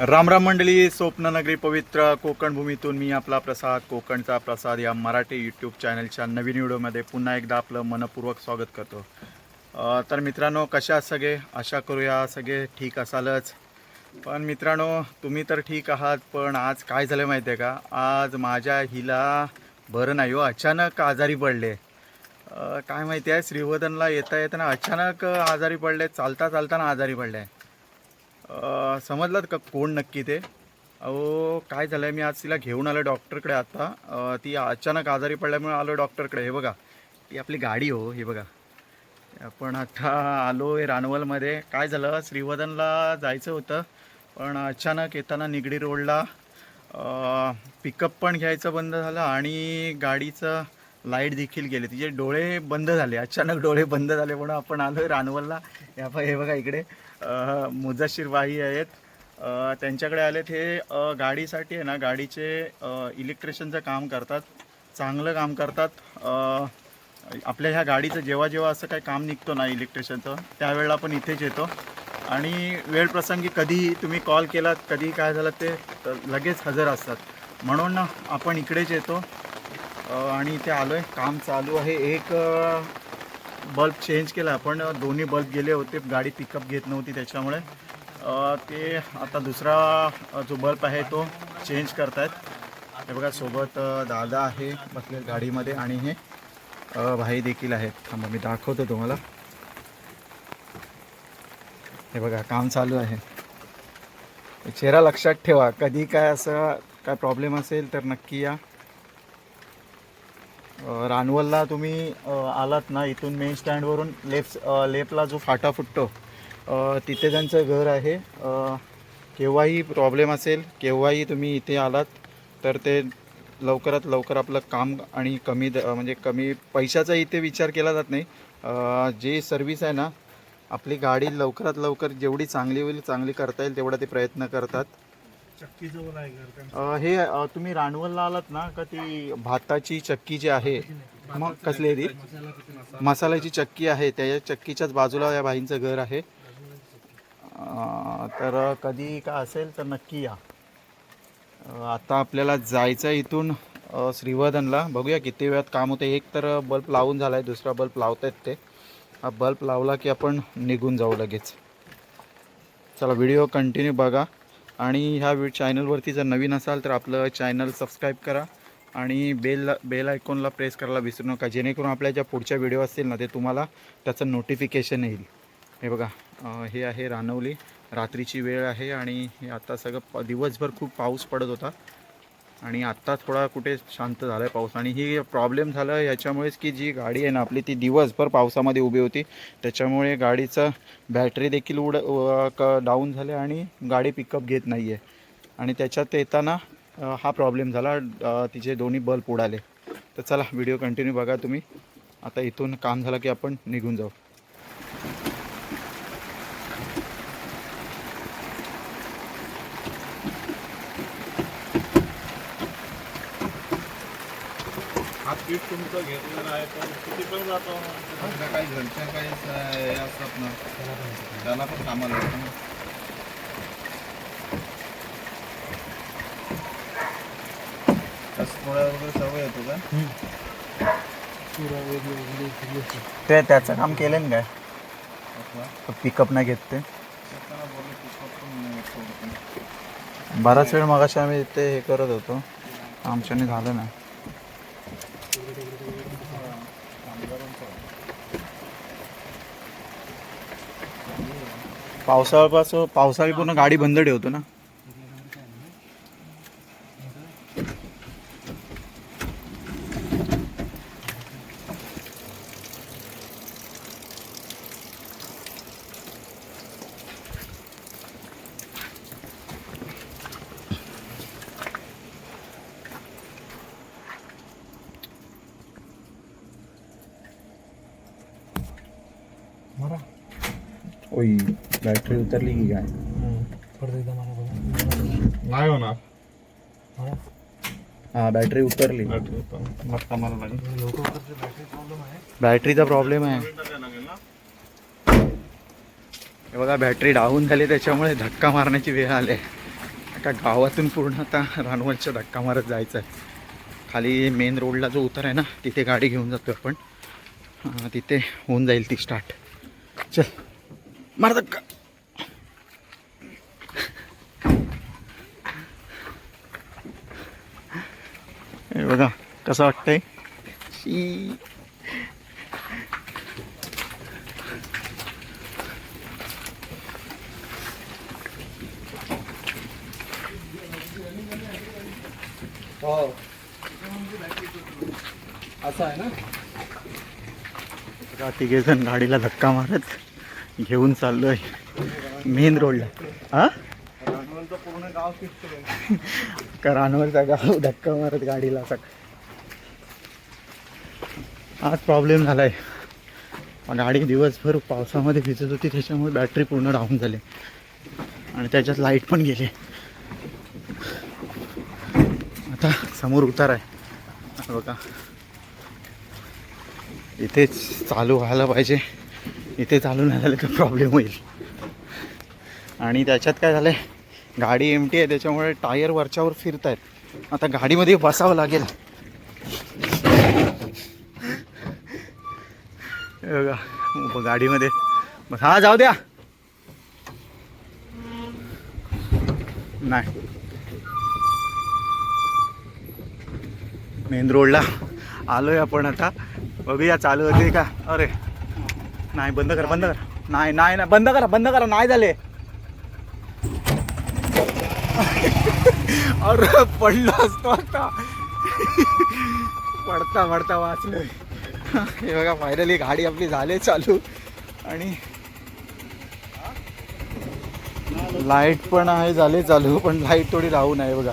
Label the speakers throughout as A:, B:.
A: रामराम मंडळी स्वप्ननगरी पवित्र कोकण भूमीतून मी आपला प्रसाद कोकणचा प्रसाद या मराठी यूट्यूब चॅनलच्या नवीन व्हिडिओमध्ये पुन्हा एकदा आपलं मनपूर्वक स्वागत करतो. तर मित्रांनो कशा सगळे? आशा करूया सगळे ठीक असालच. पण मित्रांनो तुम्ही तर ठीक आहात पण आज काय झालं माहिती आहे का? आज माझ्या हिला बरं नाही हो अचानक आजारी पडले. काय माहिती आहे श्रीवर्धनला येता येताना अचानक आजारी पडले चालता चालताना आजारी पडले. समजलात का कोण नक्की ते? अहो काय झालं आहे मी आज तिला घेऊन आलो डॉक्टरकडे आता. ती अचानक आजारी पडल्यामुळे आलो डॉक्टरकडे. हे बघा ती आपली गाडी हो हे बघा. आपण आता आलो आहे रानवलमध्ये. काय झालं? श्रीवर्धनला जायचं होतं पण अचानक येताना निगडी रोडला पिकअप पण घ्यायचं बंद झालं आणि गाडीचं लाइट देखील गेले. तिचे डोळे बंद झाले. अचानक डोळे बंद झाले म्हणून आपण आलो आहे रानवलला. या बघा हे बघा इकडे. अ, बाई आहेत. त्यांच्याकडे आलेत. हे गाडीसाठी आहे ना गाडीचे इलेक्ट्रिशियनचं काम करतात. चांगलं काम करतात. आपल्या ह्या गाडीचं जेव्हा जेव्हा असं काही काम निघतो ना इलेक्ट्रिशियनचं त्यावेळेला आपण इथेच येतो. आणि वेळ प्रसंगी कधीही तुम्ही कॉल केलात कधी काय झालं ते लगेच हजर असतात. म्हणून आपण इकडेच येतो. आणि इथे आलो आहे काम चालू आहे. एक बल्ब चेंज केला. आपण दोन्ही बल्ब गेले होते. गाडी पिकअप घेत नव्हती त्याच्यामुळे. ते आता दुसरा जो बल्ब आहे तो चेंज करतायत. हे बघा सोबत दादा आहे बसले गाडीमध्ये आणि हे भाई देखील आहेत. थांबा मी दाखवतो तुम्हाला. हे बघा काम चालू आहे. चेहरा लक्षात ठेवा. कधी काय असं काय प्रॉब्लेम असेल तर नक्की या. रानवलला तुम्ही आलात ना इथून मेन स्टँडवरून लेफ्ट लेफ्टला जो फाटा फुटतो तिथे त्यांचं घर आहे. केव्हाही प्रॉब्लेम असेल केव्हाही तुम्ही इथे आलात तर ते लवकरात लवकर आपलं काम आणि कमी द म्हणजे कमी पैशाचा इथे विचार केला जात नाही. जे सर्विस आहे ना आपली गाडी लवकरात लवकर जेवढी चांगली होईल चांगली करता येईल तेवढा ते प्रयत्न करतात.
B: चक्कीचं बोला आहे घर त्यांचं.
A: अ, हे अ, तुम्ही रानवलला आलात ना का ती भाताची चक्की जी आहे? मग कसली आहे ती? मसाल्याची चक्की आहे त्या चक्कीच्याच बाजूला या भाईंचं घर आहे. अ, तर कधी का असेल तर नक्की या. अ, आता आपल्याला जायचं आहे इथून अ, श्रीवर्धनला. बघूया किती वेळात काम होते. एक तर बल्ब लावून झाला आहे दुसरा बल्ब लावतायत ते. हा बल्ब लावला की आपण निघून जाऊ लगेच. चला व्हिडिओ कंटिन्यू बघा. आणि ह्या वि चॅनलवरती जर नवीन असाल तर आपलं चॅनल सबस्क्राईब करा आणि बेल बेल आयकॉनला प्रेस करायला विसरू नका. जेणेकरून आपल्या ज्या पुढच्या व्हिडिओ असतील ना ते तुम्हाला त्याचं नोटिफिकेशन येईल. हे बघा हे आहे रानवली. रात्रीची वेळ आहे आणि हे आता सगळं प दिवसभर खूप पाऊस पडत होता. आणि आत्ता थोडा कुठे शांत झाला आहे पाऊस. आणि ही प्रॉब्लेम झाला ह्याच्यामुळेच की जी गाडी आहे ना आपली ती दिवसभर पावसामध्ये उभी होती. त्याच्यामुळे गाडीचं बॅटरी देखील उड क डाऊन झाले आणि गाडी पिकअप घेत नाही आहे आणि त्याच्यात येताना हा प्रॉब्लेम झाला. तिचे दोन्ही बल्ब उडाले. तर चला व्हिडिओ कंटिन्यू बघा तुम्ही. आता इथून काम झालं की आपण निघून जाऊ.
B: पीठ तुमचं घेतलेलं आहे पण किती पण जातो.
C: आपल्या काही घरच्या काही स- हे असतात ना त्याला पण कामाला लागतं ना. असं थोड्या वगैरे सवय येतो का?
A: ते त्याचं काम केलं ना काय? पिकअप नाही घेत ते.
C: त्याला बोललो पिकअप पण सोडतो.
A: बराच वेळ मगाशी आम्ही ते हे करत होतो. आमच्याने झालं नाही. पावसाळ्यापासून पावसाळी पूर्ण गाडी बंद ठेवतो ना? ओई बॅटरी उतरली की काय
B: नाही होणार
A: हा बॅटरी उतरली
C: धक्का मारावा लागेल.
B: लवकर बॅटरी प्रॉब्लेम आहे
A: बॅटरीचा प्रॉब्लेम आहे. हे बघा बॅटरी डाऊन झाली त्याच्यामुळे धक्का मारण्याची वेळ आली. का गावातून पूर्ण आता रानवलच्या धक्का मारत जायचं आहे खाली मेन रोडला जो उतार आहे ना तिथे गाडी घेऊन जातो आपण. तिथे होऊन जाईल ती स्टार्ट चल. मार धक्का हे बघा कसं वाटतंय? शी.
C: हो. असं आहे ना?
A: तिघे जण गाडीला धक्का मारत. घेऊन चाललोय मेन रोडला. हा?
C: पूर्ण गाव
A: का रानवरचा गाव धक्का मारत गाडीला सक आज प्रॉब्लेम झालाय. गाडी दिवसभर पावसामध्ये भिजत होती त्याच्यामुळे बॅटरी पूर्ण डाऊन झाली. आणि त्याच्यात लाइट पण गेली. आता समोर उतार आहे. बघा. इथेच चालू व्हायला पाहिजे. इथे चालू नाही झालं तर प्रॉब्लेम होईल. आणि त्याच्यात काय झालंय? गाडी एमटी आहे त्याच्यामुळे टायर वरच्यावर फिरत आहेत आता गाडीमध्ये बसावं लागेल. गाडीमध्ये. बस हा जाऊ द्या. नाही. मेन रोडला आलोय आपण आता. बघूया चालू होते का? अरे. नाही बंद करा बंद करा. नाही नाही नाही बंद करा बंद करा नाही झाले. अरे पडलो असतो आता. पडता पडता वाचलो. हे बघा फायनली गाडी आपली झाली चालू. आणि लाइट पण आहे झाले चालू पण लाइट थोडी डाऊन आहे बघा.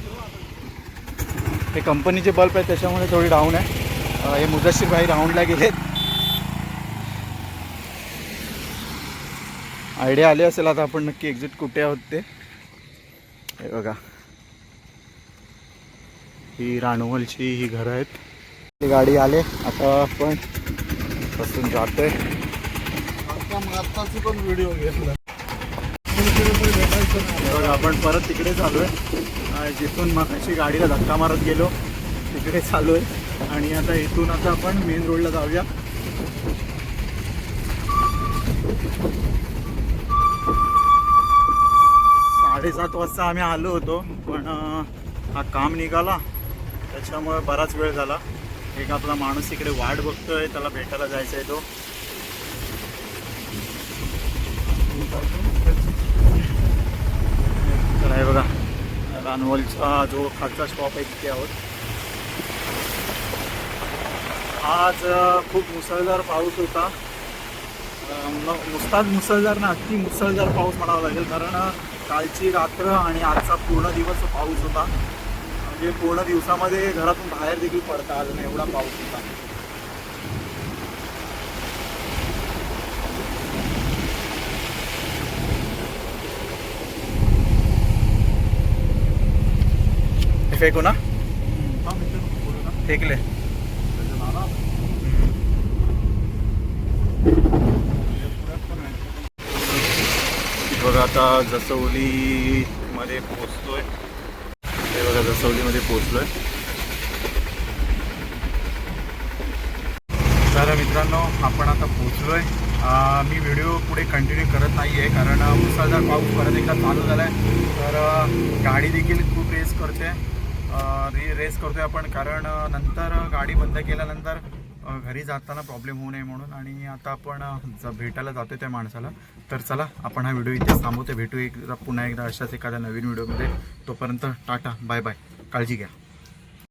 A: हे कंपनीचे बल्ब आहेत त्याच्यामुळे थोडी डाऊन आहे. हे मुदशीर भाई राऊंडला गेलेत. आयडिया आली असेल आता आपण नक्की एक्झिट कुठे आहोत ते. हे बघा. ही रानवलची ही घरं आहेत. ती गाडी आले. आता आपण बसून जातोय.
C: पण व्हिडिओ घेतला
A: आपण परत तिकडे चालू आहे जिथून मगाशी गाडीला धक्का मारत गेलो तिकडे चालू आहे आणि आता इथून आता आपण मेन रोडला जाऊया. साडेसात वाजता आम्ही आलो होतो पण हा काम निघाला. त्याच्यामुळे बराच वेळ झाला. एक आपला माणूस इकडे वाट बघतोय त्याला भेटायला जायचं आहे तो आहे बघा. रानवलचा जो खालचा स्टॉप आहे तिथे आहोत. आज खूप मुसळधार पाऊस होता. नुसताच मुसळधार ना अगदी मुसळधार पाऊस म्हणावा लागेल कारण कालची रात्र आणि आजचा पूर्ण दिवस पाऊस होता म्हणजे पूर्ण दिवसामध्ये घरातून बाहेर देखील पडता आलं नाही एवढा पाऊस होता. हे फेकू ना? फेकले बघा आता जसवलीमध्ये पोचतोय हे बघा जसवलीमध्ये पोचलोय तर मित्रांनो आपण आता पोचलोय मी व्हिडिओ पुढे कंटिन्यू करत नाही आहे कारण मुसळधार पाऊस परत एकदा चालू झाला आहे तर गाडी देखील खूप रेस करते. रे रेस करतोय आपण कारण नंतर गाडी बंद केल्यानंतर घरी जाताना प्रॉब्लेम होऊ नये म्हणून आणि आता आपण भेटायला जातोय त्या माणसाला तर चला आपण हा व्हिडिओ इथे थांबवतो भेटू एकदा पुन्हा एकदा अशाच एखाद्या नवीन व्हिडिओमध्ये. तोपर्यंत टाटा बाय बाय काळजी घ्या.